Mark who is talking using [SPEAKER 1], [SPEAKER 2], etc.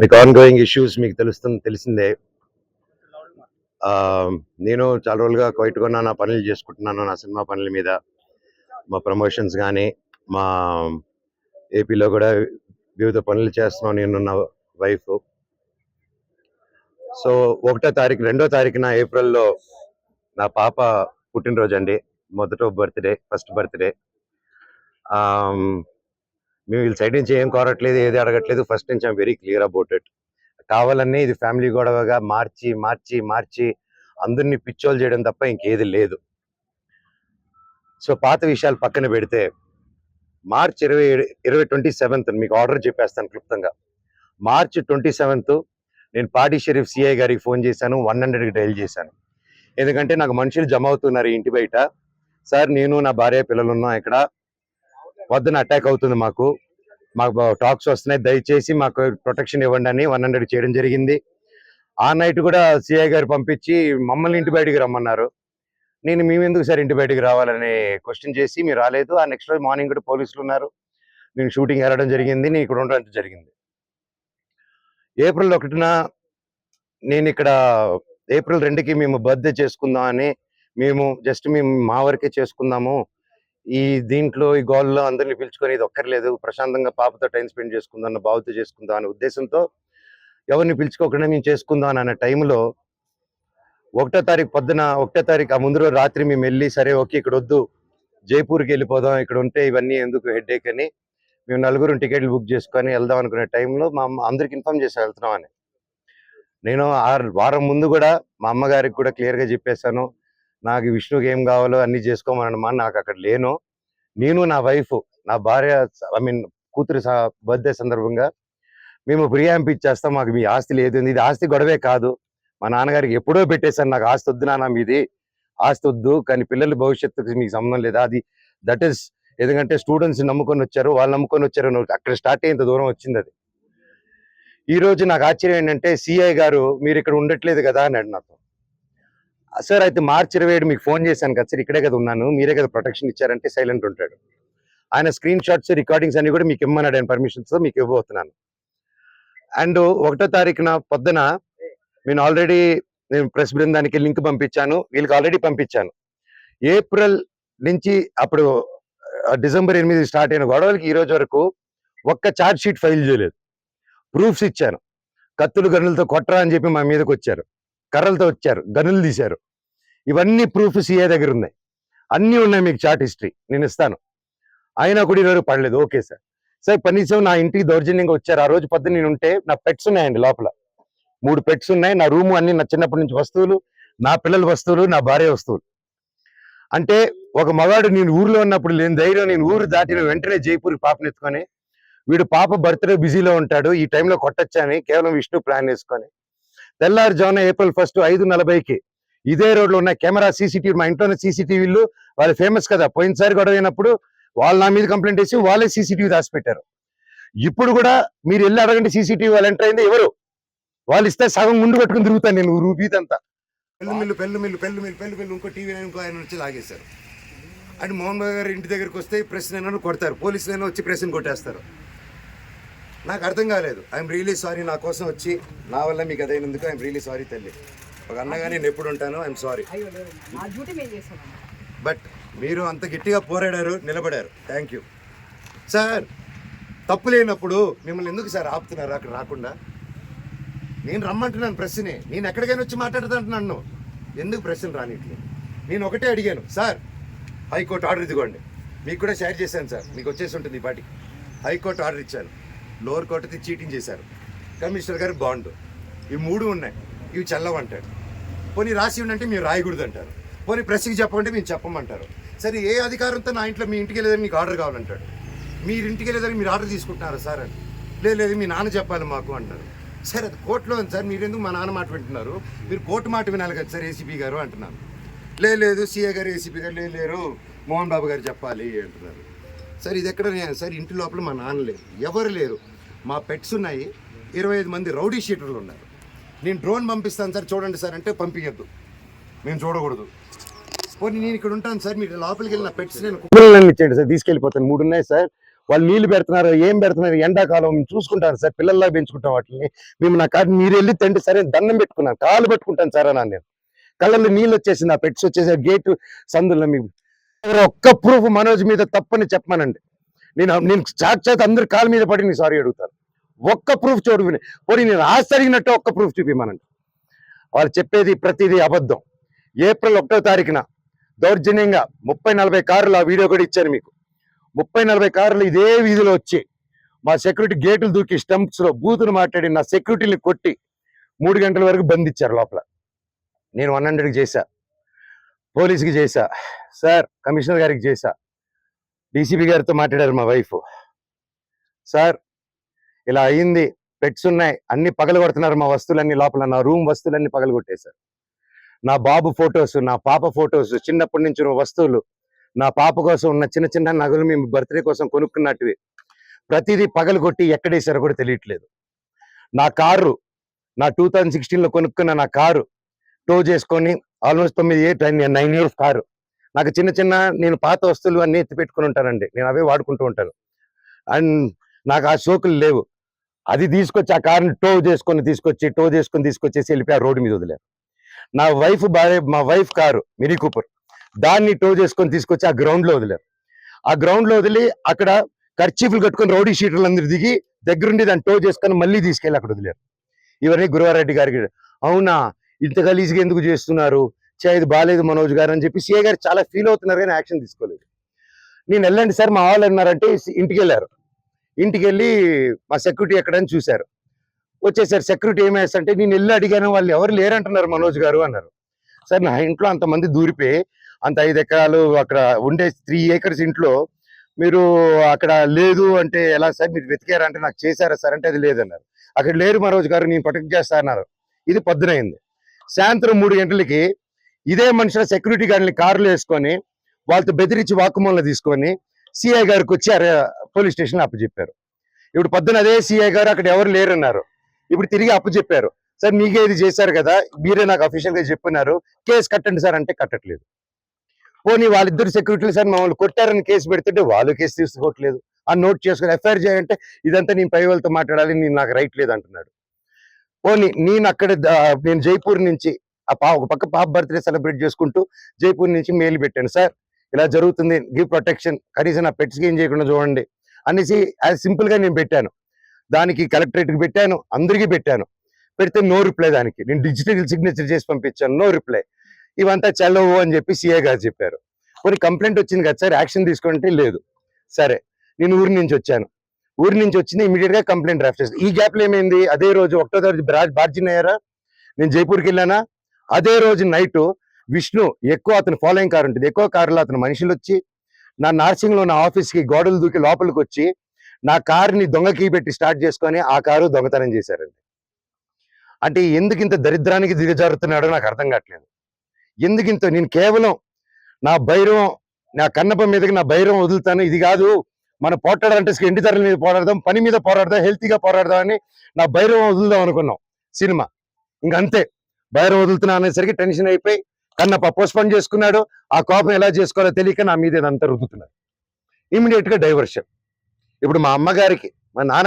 [SPEAKER 1] మీకు on going issues మీకు తెలుస్తుంది తెలిసిందే. నేను చాలా రోజులుగా క్వైట్గా నా పనులు చేసుకుంటున్నాను నా సినిమా పనుల మీద. మా ప్రమోషన్స్ కానీ మా ఏపీలో కూడా వివిధ పనులు చేస్తున్నాను నేను నా వైఫ్ సో ఒకటో తారీఖు రెండో తారీఖున ఏప్రిల్లో నా పాప పుట్టినరోజు అండి. మొదట బర్త్డే ఫస్ట్ బర్త్డే మేము వీళ్ళ సైడ్ నుంచి ఏం కోరట్లేదు ఏది అడగట్లేదు. ఫస్ట్ నుంచి I'm very clear about it కావాలన్నీ ఇది ఫ్యామిలీ గొడవగా మార్చి మార్చి మార్చి అందరినీ పిచ్చోలు చేయడం తప్ప ఇంకేది లేదు. సో పాత విషయాలు పక్కన పెడితే మార్చ్ ఇరవై ఇరవై ట్వంటీ సెవెంత్ మీకు ఆర్డర్ చెప్పేస్తాను క్లుప్తంగా. మార్చ్ ట్వంటీ సెవెంత్ నేను పాడి షరీఫ్ సిఐ గారికి ఫోన్ చేశాను వన్ హండ్రెడ్కి డైల్ చేశాను. ఎందుకంటే నాకు మనుషులు జమ అవుతున్నారు ఇంటి బయట. సార్ నేను నా భార్య పిల్లలు ఉన్నాం ఇక్కడ. పొద్దున అటాక్ అవుతుంది మాకు. మాకు టాక్స్ వస్తున్నాయి. దయచేసి మాకు ప్రొటెక్షన్ ఇవ్వండి అని వన్ హండ్రెడ్ చేయడం జరిగింది. ఆ నైట్ కూడా సిఐ గారు పంపించి మమ్మల్ని ఇంటి బయటికి రమ్మన్నారు. నేను మేము ఎందుకు సార్ ఇంటి బయటికి రావాలని క్వశ్చన్ చేసి మీరు రాలేదు. ఆ నెక్స్ట్ రోజు మార్నింగ్ కూడా పోలీసులు ఉన్నారు. నేను షూటింగ్ వెళ్ళడం జరిగింది. నేను ఇక్కడ ఉండడం జరిగింది. ఏప్రిల్ ఒకటిన నేను ఇక్కడ ఏప్రిల్ రెండుకి మేము బర్త్డే చేసుకుందాం అని మేము జస్ట్ మేము మా వరకే చేసుకుందాము. ఈ దీంట్లో ఈ గోల్లో అందరిని పిలుచుకొని ఇది ఒక్కర్లేదు. ప్రశాంతంగా పాపతో టైం స్పెండ్ చేసుకుందాం అన్న బావుతో చేసుకుందాం అనే ఉద్దేశంతో ఎవరిని పిలుచుకోకుండా మేము చేసుకుందాం అనే టైంలో ఒకటో తారీఖు పొద్దున ఒకటో తారీఖు ఆ ముందు రోజు రాత్రి మేము వెళ్ళి సరే ఓకే ఇక్కడ వద్దు జైపూర్కి వెళ్ళిపోదాం ఇక్కడ ఉంటే ఇవన్నీ ఎందుకు హెడ్ఏక్ అని మేము నలుగురు టికెట్లు బుక్ చేసుకొని వెళ్దాం అనుకునే టైంలో మా అమ్మ అందరికి ఇన్ఫామ్ చేసి వెళ్తున్నాం అని. నేను ఆ వారం ముందు కూడా మా అమ్మగారికి కూడా క్లియర్గా చెప్పేశాను. నాకు విష్ణుకి ఏం కావాలో అన్ని చేసుకోమనమా నాకు అక్కడ లేను. నేను నా వైఫ్ నా భార్య ఐ మీన్ కూతురు బర్త్డే సందర్భంగా మేము ప్రియాంప్ ఇచ్చేస్తాం. మాకు మీ ఆస్తి లేదు. ఇది ఆస్తి గొడవే కాదు. మా నాన్నగారికి ఎప్పుడో పెట్టేశాను. నాకు ఆస్తి వద్దు నాన్న మీది. ఆస్తి వద్దు. కానీ పిల్లల భవిష్యత్తుకి మీకు సంబంధం లేదా? అది దట్ ఈస్ ఎందుకంటే స్టూడెంట్స్ నమ్ముకొని వచ్చారు. వాళ్ళు నమ్ముకొని వచ్చారు. అక్కడ స్టార్ట్ అయ్యేంత దూరం వచ్చింది అది. ఈ రోజు నాకు ఆశ్చర్యం ఏంటంటే సిఐ గారు మీరు ఇక్కడ ఉండట్లేదు కదా అని నాతో. సార్ అయితే మార్చి ఇరవై ఏడు మీకు ఫోన్ చేశాను కదా సార్ ఇక్కడే కదా ఉన్నాను మీరే కదా ప్రొటెక్షన్ ఇచ్చారంటే సైలెంట్ ఉంటాడు. ఆయన స్క్రీన్ షాట్స్ రికార్డింగ్స్ అన్ని కూడా మీకు ఇమ్మన్నాడు ఆయన పర్మిషన్స్ మీకు ఇవ్వబోతున్నాను. అండ్ ఒకటో తారీఖున పొద్దున నేను ఆల్రెడీ నేను ప్రెస్ బృందానికి లింక్ పంపించాను వీళ్ళకి ఆల్రెడీ పంపించాను. ఏప్రిల్ నుంచి అప్పుడు డిసెంబర్ ఎనిమిది స్టార్ట్ అయిన గొడవలకి ఈ రోజు వరకు ఒక్క ఛార్జ్ షీట్ ఫైల్ చేయలేదు. ప్రూఫ్స్ ఇచ్చాను. కత్తులు గనులతో కొట్టరా అని చెప్పి మా మీదకి వచ్చారు. కర్రలతో వచ్చారు గనులు తీశారు. ఇవన్నీ ప్రూఫ్ సిఏ దగ్గర ఉన్నాయి. అన్నీ ఉన్నాయి మీకు చార్ట్ హిస్టరీ. నేను ఇస్తాను. అయినా కూడా ఈరోజు పడలేదు. Okay sir. సార్ కనీసం నా ఇంటికి దౌర్జన్యంగా వచ్చారు. ఆ రోజు పొద్దున్న నేను ఉంటే నా పెట్స్ ఉన్నాయండి లోపల. మూడు పెట్స్ ఉన్నాయి. నా రూము అన్ని నా చిన్నప్పటి నుంచి వస్తువులు నా పిల్లల వస్తువులు నా భార్య వస్తువులు. అంటే ఒక మగాడు నేను ఊర్లో ఉన్నప్పుడు లేని ధైర్యం నేను ఊరు దాటిన వెంటనే జైపూర్ పాపనెత్తుకొని వీడు పాప బర్త్డే బిజీలో ఉంటాడు. ఈ టైంలో కొట్టచ్చని కేవలం విష్ణు ప్లాన్ వేసుకొని తెల్లారుజామున ఏప్రిల్ ఫస్ట్ ఐదు నలభైకి. ఇదే రోడ్లో ఉన్న కెమెరా సీసీటీవీ మా ఇంట్లోనే సీసీటీవీలు వాళ్ళు ఫేమస్ కదా. పోయినసారి గొడవ అయినప్పుడు వాళ్ళు నా మీద కంప్లైంట్ చేసి వాళ్ళే సీసీటీవీ దాచిపెట్టారు. ఇప్పుడు కూడా మీరు వెళ్ళి అడగండి సీసీటీవీ వాళ్ళు ఎంటర్ అయింది ఎవరు? వాళ్ళు ఇస్తే సగం ముందు కట్టుకుని తిరుగుతాను నేను రూపీదంతా పెళ్ళి మిల్లు పెళ్ళి మిల్లు పెళ్ళి మిల్లు పెళ్ళి మిల్లు ఇంకో టీవీ ఇంకో ఆయన వచ్చి లాగేశారు. అంటే మోహన్ బాబు గారు ఇంటి దగ్గరికి వస్తే ప్రెస్ నేను కొడతారు. పోలీసులు వచ్చి ప్రెస్ని కొట్టేస్తారు. నాకు అర్థం కాలేదు. ఐఎమ్ రియలీ సారీ నా కోసం వచ్చి నా వల్ల మీకు అదైనందుకు ఐఎమ్ రియలీ సారీ తల్లి. ఒక అన్నగా నేను ఎప్పుడు ఉంటాను ఐఎమ్ సారీ బట్ మీరు అంత గట్టిగా పోరాడారు నిలబడారు. థ్యాంక్ యూ సార్ తప్పు లేనప్పుడు మిమ్మల్ని ఎందుకు సార్ ఆపుతున్నారు? అక్కడ రాకుండా. నేను రమ్మంటున్నాను ప్రెస్ని నేను ఎక్కడికైనా వచ్చి మాట్లాడుతుంటున్నాను ఎందుకు ప్రశ్నలు రానిట్లేదు? నేను ఒకటే అడిగాను. సార్ హైకోర్టు ఆర్డర్ ఇదిగోండి. మీకు కూడా షేర్ చేశాను సార్ మీకు వచ్చేసి ఉంటుంది ఈ పాటికి. హైకోర్టు ఆర్డర్ ఇచ్చాను లోవర్ కోర్టుది చీటింగ్ చేశారు. కమిషనర్ గారు బాండ్. ఇవి మూడు ఉన్నాయి. ఇవి చల్లవంటాడు పోనీ రాసి ఉండంటే మీరు రాయకూడదు అంటారు పోనీ ప్రెస్కి చెప్పమంటే మేము చెప్పమంటారు. సరే ఏ అధికారంతో నా ఇంట్లో మీ ఇంటికి వెళ్ళేదని మీకు ఆర్డర్ కావాలంటాడు? మీరు ఇంటికి వెళ్ళేదని మీరు ఆర్డర్ తీసుకుంటున్నారా సార్ అని? లేదు లేదు మీ నాన్న చెప్పాలి మాకు అంటారు సార్ అది కోర్టులో ఉంది సార్. మీరు ఎందుకు మా నాన్న మాట వింటున్నారు? మీరు కోర్టు మాట వినాలి కదా సార్ ఏసీపీ గారు అంటున్నాను లేదు లేదు సీఏ గారు ఏసీపీ గారు లేదు లేరు. మోహన్ బాబు గారు చెప్పాలి అంటున్నారు. సార్ ఇది ఎక్కడ సార్ ఇంటి లోపల మా నాన్న లేరు. ఎవరు లేరు? మా పెట్స్ ఉన్నాయి. ఇరవై ఐదు మంది రౌడీ షీటర్లు ఉన్నారు. నేను డ్రోన్ పంపిస్తాను సార్ చూడండి సార్ అంటే పంపించద్దు మేము చూడకూడదు. పోనీ నేను ఇక్కడ ఉంటాను సార్ మీరు లోపలికి వెళ్ళిన పెట్స్ నేను కుక్కలను ఇచ్చేయండి సార్ తీసుకెళ్ళిపోతాను. మూడు ఉన్నాయి సార్. వాళ్ళు నీళ్ళు పెడుతున్నారు ఏం పెడుతున్నారు ఎండాకాలం మేము చూసుకుంటాను సార్ పిల్లల్లా పెంచుకుంటాం వాటిని. మేము నా కాదు మీరు వెళ్ళి తండ్రి సరే దండం పెట్టుకున్నాను. కాలు పెట్టుకుంటాను సార్ అన్నాను నేను. కళ్ళల్లో నీళ్ళు వచ్చేసి నా పెట్స్ వచ్చేసి గేటు సందులో మీకు ఒక్క ప్రూఫ్ మనోజ్ మీద తప్పని చెప్పమనండి. నేను నేను సాక్షాత్ అందరి కాలు మీద పడి నేను సారీ అడుగుతాను. ఒక్క ప్రూఫ్ చూడు పోనీ నేను ఆశ్చర్యనట్టు ఒక్క ప్రూఫ్ చూపిమనండి వాళ్ళు చెప్పేది ప్రతిదీ అబద్ధం. ఏప్రిల్ ఒకటో తారీఖున దౌర్జన్యంగా ముప్పై నలభై కార్లు ఆ వీడియో కూడా ఇచ్చాను మీకు. ముప్పై నలభై కార్లు ఇదే వీధిలో వచ్చి మా సెక్యూరిటీ గేట్లు దూకి స్టంప్స్లో బూతులు మాట్లాడి నా సెక్యూరిటీని కొట్టి మూడు గంటల వరకు బంధించారు లోపల. నేను వన్ హండ్రెడ్కి చేశా. పోలీస్కి చేశా. సార్ కమిషనర్ గారికి చేశా. డీసీపీ గారితో మాట్లాడారు మా వైఫ్. సార్ ఇలా అయింది. పెట్స్ ఉన్నాయి. అన్ని పగలు కొడుతున్నారు మా వస్తువులన్నీ లోపల. నా రూమ్ వస్తువులన్నీ పగలు కొట్టేశారు నా బాబు ఫొటోస్ నా పాప ఫొటోస్ చిన్నప్పటి నుంచి వస్తువులు నా పాప కోసం ఉన్న చిన్న చిన్న నగలు మేము బర్త్డే కోసం కొనుక్కున్నట్టువి ప్రతిదీ పగలు కొట్టి ఎక్కడేశారో కూడా తెలియట్లేదు. నా కారు నా టూ థౌజండ్ సిక్స్టీన్లో కొనుక్కున్న నా కారు టో చేసుకొని ఆల్మోస్ట్ తొమ్మిది ఇయర్ నైన్ ఇయర్స్ కారు. నాకు చిన్న చిన్న నేను పాత వస్తువులు అన్ని ఎత్తి పెట్టుకుని ఉంటానండి. నేను అవే వాడుకుంటూ ఉంటాను. అండ్ నాకు ఆ షోకులు లేవు. అది తీసుకొచ్చి ఆ కార్ని టో చేసుకొని తీసుకొచ్చి టో చేసుకొని తీసుకొచ్చేసి వెళ్ళిపోయి ఆ రోడ్డు మీద వదిలేరు నా వైఫ్ భార్య మా వైఫ్ కారు మినీ కూపర్. దాన్ని టో చేసుకొని తీసుకొచ్చి ఆ గ్రౌండ్లో వదిలేరు ఆ గ్రౌండ్లో వదిలి అక్కడ ఖర్చీఫ్లు కట్టుకొని రౌడీ షీటర్లు అందరు దిగి దగ్గరుండి దాన్ని టో చేసుకొని మళ్ళీ తీసుకెళ్ళి అక్కడ వదిలేరు ఇవన్నీ గురువారెడ్డి గారికి. అవునా? ఇంత గలీజ్గా ఎందుకు చేస్తున్నారు? చే ఇది బాగాలేదు మనోజ్ గారు అని చెప్పి సిఏ గారు చాలా ఫీల్ అవుతున్నారు కానీ యాక్షన్ తీసుకోలేదు. నేను వెళ్ళండి సార్ మా వాళ్ళు అన్నారంటే ఇంటికి వెళ్ళారు ఇంటికి వెళ్ళి మా సెక్యూరిటీ ఎక్కడని చూశారు. వచ్చేసారు సెక్యూరిటీ ఏమేస్తంటే నేను వెళ్ళి అడిగాను వాళ్ళు ఎవరు లేరంటున్నారు మనోజ్ గారు అన్నారు. సార్ నా ఇంట్లో అంతమంది దూరిపోయి అంత ఐదు ఎకరాలు అక్కడ ఉండే త్రీ ఏకర్స్ ఇంట్లో మీరు అక్కడ లేదు అంటే ఎలా సార్ మీరు వెతికారా అంటే నాకు చేశారా సార్ అంటే అది లేదన్నారు. అక్కడ లేరు మనోజ్ గారు నేను పట్టుకు చేస్తా అన్నారు. ఇది పొద్దునైంది. సాయంత్రం మూడు గంటలకి ఇదే మనుషుల సెక్యూరిటీ గార్డ్ని కార్లు వేసుకొని వాళ్ళతో బెదిరించి వాకుమూలన తీసుకొని సిఐ గారికి వచ్చి పోలీస్ స్టేషన్ అప్పచెప్పారు ఇప్పుడు పొద్దున అదే సిఐ గారు అక్కడ ఎవరు లేరన్నారు. ఇప్పుడు తిరిగి అప్పచెప్పారు సార్ మీకే ఇది చేశారు కదా మీరే నాకు అఫీషియల్గా చెప్పున్నారు కేసు కట్టండి సార్ అంటే కట్టట్లేదు. పోనీ వాళ్ళిద్దరు సెక్యూరిటీలు సార్ మమ్మల్ని కొట్టారని కేసు పెడుతుంటే వాళ్ళు కేసు తీసుకోవట్లేదు. ఆ నోట్ చేసుకుని ఎఫ్ఐఆర్ చేయాలంటే ఇదంతా నేను పై వాళ్ళతో మాట్లాడాలి నేను నాకు రైట్ లేదు అంటున్నాడు. పోనీ నేను అక్కడ నేను జైపూర్ నుంచి ఆ పా ఒక పక్క పాప బర్త్డే సెలబ్రేట్ చేసుకుంటూ జైపూర్ నుంచి మెయిల్ పెట్టాను. సార్ ఇలా జరుగుతుంది. Give protection. కనీసం నా పెట్స్కి ఏం చేయకుండా చూడండి. అనేసి యాజ్ సింపుల్గా నేను పెట్టాను. దానికి కలెక్టరేట్కి పెట్టాను. అందరికీ పెట్టాను. పెడితే నో రిప్లై దానికి. నేను డిజిటల్ సిగ్నేచర్ చేసి పంపించాను. No reply. ఇవంతా చల్లవు అని చెప్పి సిఏ గారు చెప్పారు. కొన్ని కంప్లైంట్ వచ్చింది కదా సార్? యాక్షన్ తీసుకుంటే లేదు. సరే నేను ఊరి నుంచి వచ్చాను. ఊరి నుంచి వచ్చింది ఇమీడియట్గా కంప్లైంట్ డ్రాఫ్ట్ చేస్తాను ఈ గ్యాప్లో ఏమైంది? అదే రోజు ఒకటో తారీఖు బార్జిన్ అయ్యారా నేను జైపూర్కి వెళ్ళానా? అదే రోజు నైట్ విష్ణు ఎక్కువ అతను ఫాలోయింగ్ కార్ ఉంటుంది. ఎక్కువ కారులో అతను మనుషులు వచ్చి నా నార్సింగ్లో నా ఆఫీస్కి గోడలు దూకి లోపలికి వచ్చి నా కారుని దొంగకి పెట్టి స్టార్ట్ చేసుకొని ఆ కారు దొంగతనం చేశారండి. అంటే ఎందుకు ఇంత దరిద్రానికి దిగజారుతున్నాడో నాకు అర్థం కావట్లేదు. ఎందుకు ఇంత నేను కేవలం నా భైరవం నా కన్నపం మీదకి నా భైరవం వదులుతాను ఇది కాదు మన పోట్లాడాలంటే ఎండి ధరల మీద పోరాడదాం పని మీద పోరాడదాం హెల్తీగా పోరాడదాం అని నా భైరవం వదులుదాం అనుకున్నాం. సినిమా. ఇంక అంతే వదులుతున్నా అనేసరికి టెన్షన్ అయిపోయి కన్నప్ప పోస్ట్పోన్ చేసుకున్నాడు. ఆ కోపం ఎలా చేసుకోవాలో తెలియక నా మీద ఇదంతా రుద్దుతున్నారు. ఇమీడియట్గా డైవర్షన్ ఇప్పుడు మా అమ్మగారికి మా నాన్న